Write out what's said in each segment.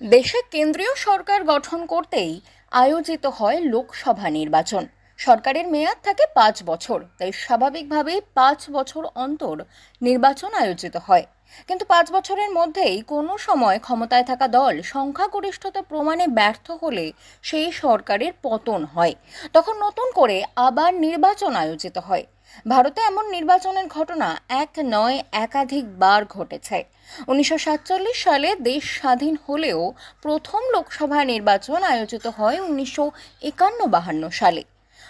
দেশে কেন্দ্রীয় সরকার গঠন করতেই আয়োজিত হয় লোকসভা নির্বাচন। সরকারের মেয়াদ থাকে পাঁচ বছর, তাই স্বাভাবিকভাবেই পাঁচ বছর অন্তর নির্বাচন আয়োজিত হয়। কিন্তু পাঁচ বছরের মধ্যেই কোনো সময় ক্ষমতায় থাকা দল সংখ্যাগরিষ্ঠতা প্রমাণে ব্যর্থ হলে সেই সরকারের পতন হয়। তখন নতুন করে আবার নির্বাচন আয়োজিত হয়। ভারতে এমন নির্বাচনের ঘটনা এক নয় একাধিকবার ঘটেছে। উনিশশো সাতচল্লিশ সালে দেশ স্বাধীন হলেও প্রথম লোকসভা নির্বাচন আয়োজিত হয় উনিশশো একান্ন বাহান্ন সালে।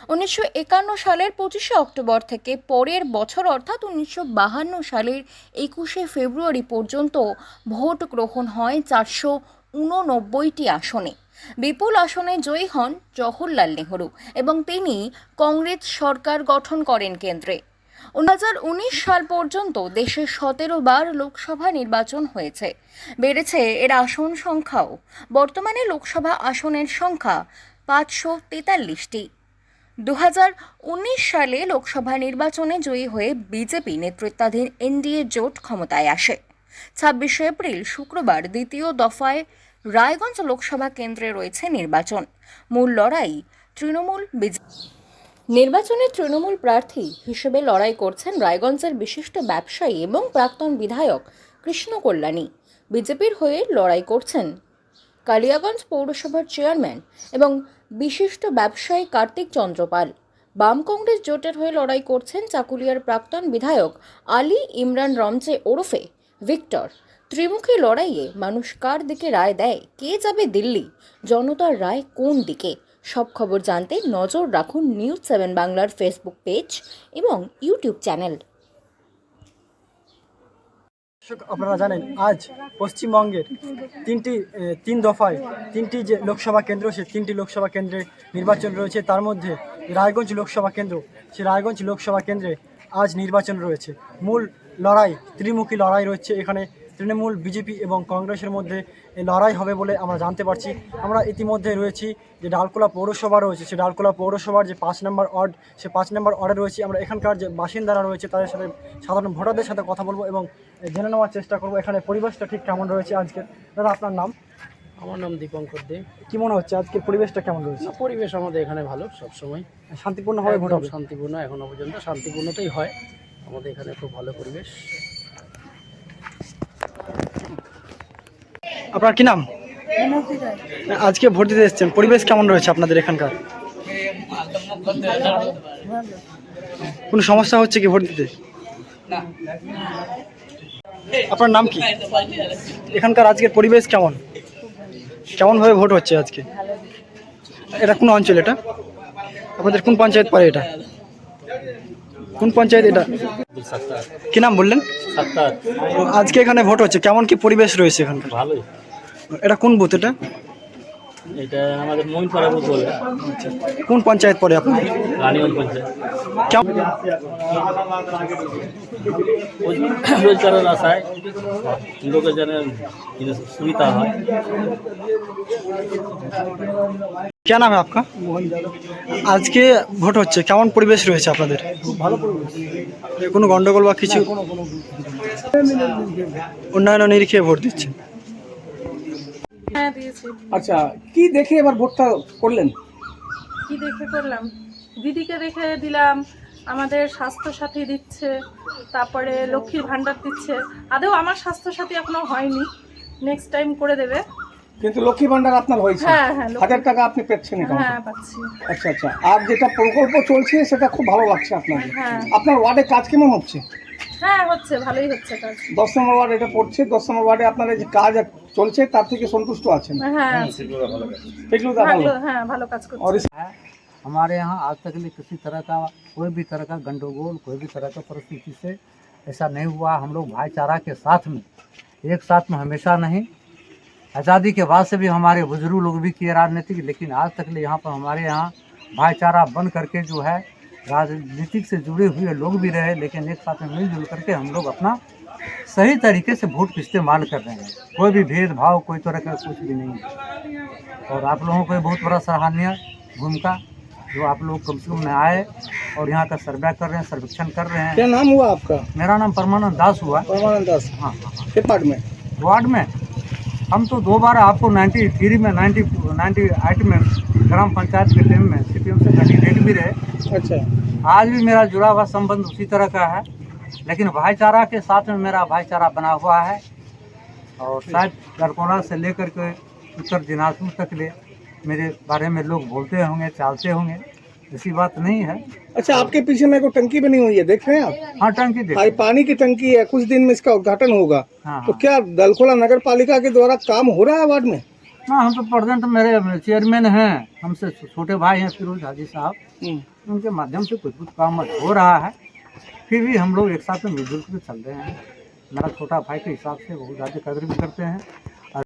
উনিশশো একান্ন সালের পঁচিশে অক্টোবর থেকে পরের বছর অর্থাৎ উনিশশো বাহান্ন সালের একুশে ফেব্রুয়ারি পর্যন্ত ভোট গ্রহণ হয় চারশো উননব্বইটি আসনে। বিপুল আসনে জয়ী হন জওহরলাল নেহরু এবং তিনি কংগ্রেস সরকার গঠন করেন কেন্দ্রে। উনিশ সাল পর্যন্ত দেশে সতেরো বার লোকসভা নির্বাচন হয়েছে। বেড়েছে এর আসন সংখ্যাও। বর্তমানে লোকসভা আসনের সংখ্যা পাঁচশো তেতাল্লিশটি। দু হাজার উনিশ সালে লোকসভা নির্বাচনে জয়ী হয়ে বিজেপি নেতৃত্বাধীন এনডিএ জোট ক্ষমতায় আসে। ছাব্বিশে এপ্রিল শুক্রবার দ্বিতীয় দফায় রায়গঞ্জ লোকসভা কেন্দ্রে রয়েছে নির্বাচন। মূল লড়াই তৃণমূল বিজেপি নির্বাচনে তৃণমূল প্রার্থী হিসেবে লড়াই করছেন রায়গঞ্জের বিশিষ্ট ব্যবসায়ী এবং প্রাক্তন বিধায়ক কৃষ্ণ কল্যাণী। বিজেপির হয়ে লড়াই করছেন কালিয়াগঞ্জ পৌরসভার চেয়ারম্যান এবং বিশিষ্ট ব্যবসায়ী কার্তিক চন্দ্রপাল বাম কংগ্রেস জোটের হয়ে লড়াই করছেন চাকুলিয়ার প্রাক্তন বিধায়ক আলী ইমরান রমজে ওরফে ভিক্টর। ত্রিমুখী লড়াইয়ে মানুষ কার দিকে রায় দেয়? কে যাবে দিল্লি? জনতার রায় কোন দিকে? সব খবর জানতে নজর রাখুন নিউজ সেভেন বাংলার ফেসবুক পেজ এবং ইউটিউব চ্যানেল। আপনারা জানেন, আজ পশ্চিমবঙ্গের তিনটি তিন দফায় তিনটি যে লোকসভা কেন্দ্র সে তিনটি লোকসভা কেন্দ্রে নির্বাচন রয়েছে। তার মধ্যে রায়গঞ্জ লোকসভা কেন্দ্র সে রায়গঞ্জ লোকসভা কেন্দ্রে আজ নির্বাচন রয়েছে। মূল লড়াই, ত্রিমুখী লড়াই রয়েছে এখানে। তৃণমূল বিজেপি এবং কংগ্রেসের মধ্যে লড়াই হবে বলে আমরা জানতে পারছি। আমরা ইতিমধ্যে রয়েছি যে ডালকোলা পৌরসভা রয়েছে সে ডালকোলা পৌরসভার যে পাঁচ নম্বর ওয়ার্ড সে পাঁচ নম্বর ওয়ার্ডে রয়েছি। আমরা এখানকার যে বাসিন্দারা রয়েছে তাদের সাথে সাধারণ ভোটারদের সাথে কথা বলব এবং জেনে নেওয়ার চেষ্টা করব এখানে পরিবেশটা ঠিক কেমন রয়েছে আজকে দাদা আপনার নাম? আমার নাম দীপঙ্কর দে। কি মনে হচ্ছে আজকের পরিবেশটা কেমন রয়েছে? পরিবেশ আমাদের এখানে ভালো সবসময়। শান্তিপূর্ণ হয় ভোট শান্তিপূর্ণ এখনও পর্যন্ত শান্তিপূর্ণতেই হয়। আমাদের এখানে খুব ভালো পরিবেশ। আপনার কি নাম? আজকে ভোট দিতে এসছেন। পরিবেশ কেমন রয়েছে আপনাদের এখানকার? কোনো সমস্যা হচ্ছে কি ভোট দিতে? আপনার নাম কি? এখানকার আজকের পরিবেশ কেমন? কেমনভাবে ভোট হচ্ছে আজকে? এটা কোন অঞ্চল এটা? আপনাদের কোন পঞ্চায়েত পড়ে এটা? কোন পঞ্চায়েত এটা? কি নাম বললেন? আজকে এখানে ভোট হচ্ছে। কেমন কি পরিবেশ রয়েছে এখানকার? ভালোই। এটা কোন বুথ এটা? এটা আমাদের মইনপাড়া বুথ বলে কোন পঞ্চায়েত পড়ে আপনার রানীগঞ্জ পঞ্চায়েত কেমন রোজগারের আশায় লোকের যেন जिन्हें सुविधा হয় क्या नाम है आपका আজকে ভোট হচ্ছে কেমন পরিবেশ রয়েছে আপনাদের ভালো কোনো গন্ডগোল বা কিছু উন্নয়ন নিরিখে ভোট দিচ্ছে হ্যাঁ দিয়েছি। আচ্ছা কি দেখে এবার ভোটটা করলেন? কি দেখে করলাম? দিদিকে দেখে দিলাম আমাদের স্বাস্থ্য সাথী দিচ্ছে তারপরে লক্ষ্মীর ভাণ্ডার দিচ্ছে। আদেও আমার স্বাস্থ্য সাথী এখনও হয়নি। নেক্সট টাইম করে দেবে। কিন্তু লক্ষ্মী ভান্ডার আপনার হয়েছে। হ্যাঁ, হ্যাঁ, হাজার টাকা আপনি পেচ্ছেন হ্যাঁ পাচ্ছি। আচ্ছা আচ্ছা। আর যেটা প্রকল্প চলছে সেটা খুব ভালো লাগছে আপনাকে হ্যাঁ। আপনার ওয়ার্ডে কাজ কেমন হচ্ছে? হ্যাঁ হচ্ছে ভালোই হচ্ছে কাজ দশ নম্বর ওয়ার্ড এটা পড়ছে দশ নম্বর ওয়ার্ডে আপনার এই যে কাজ চলছে তার থেকে সন্তুষ্ট আছেন হ্যাঁ এগুলো তো ভালো ভালো হ্যাঁ ভালো কাজ করছে और हमारे यहाँ आज तक लिए किसी तरह का कोई भी तरह का गंडगोल कोई भी तरह का परिस्थिति से ऐसा नहीं हुआ हम लोग भाईचारा के साथ में एक साथ में हमेशा नहीं आज़ादी के बाद से भी हमारे बुजुर्ग लोग भी किए राजनीतिक लेकिन आज तक लिए यहाँ पर हमारे यहाँ भाईचारा बन करके जो है राजनीतिक से जुड़े हुए लोग भी रहे लेकिन एक साथ में मिलजुल करके हम लोग अपना सही तरीके से वोट इस्तेमाल कर रहे हैं। कोई भी भेदभाव कोई तरह का कुछ भी नहीं है। और आप लोगों को बहुत बड़ा सराहनीय भूमिका जो आप लोग कम से कम में आए और यहाँ का सर्वे कर रहे हैं सर्वेक्षण कर रहे हैं। क्या नाम हुआ आपका? मेरा नाम परमानंद दास हुआ। परमानंद दास। हाँ हाँ हाँ। वार्ड में? वार्ड में। हम तो दो बार आपको 93 में 90 98 में ग्राम पंचायत के टाइम में सीपीएम से कैंडिडेट भी रहे। अच्छा। आज भी मेरा जुड़ा हुआ संबंध उसी तरह का है। लेकिन भाईचारा के साथ में मेरा भाईचारा बना हुआ है और शायद गरकोना से लेकर के उत्तर दिनाजपुर तक ले मेरे बारे में लोग बोलते होंगे चालते होंगे। ऐसी बात नहीं है। अच्छा आपके पीछे में को टंकी बनी हुई है देख रहे हैं आप? हाँ टंकी भाई देखिए पानी की टंकी है कुछ दिन में इसका उद्घाटन होगा। हाँ तो हाँ। क्या दलखोला नगर पालिका के द्वारा काम हो रहा है वार्ड में? हाँ हम तो प्रेजेंट मेरे चेयरमैन हैं हमसे छोटे भाई हैं फिरोज हाजी साहब। उनके माध्यम से कुछ कुछ काम हो रहा है। फिर भी हम लोग एक साथ में मिलजुल चल रहे हैं। मेरा छोटा भाई के हिसाब से बहुत ज़्यादा कदर भी करते हैं।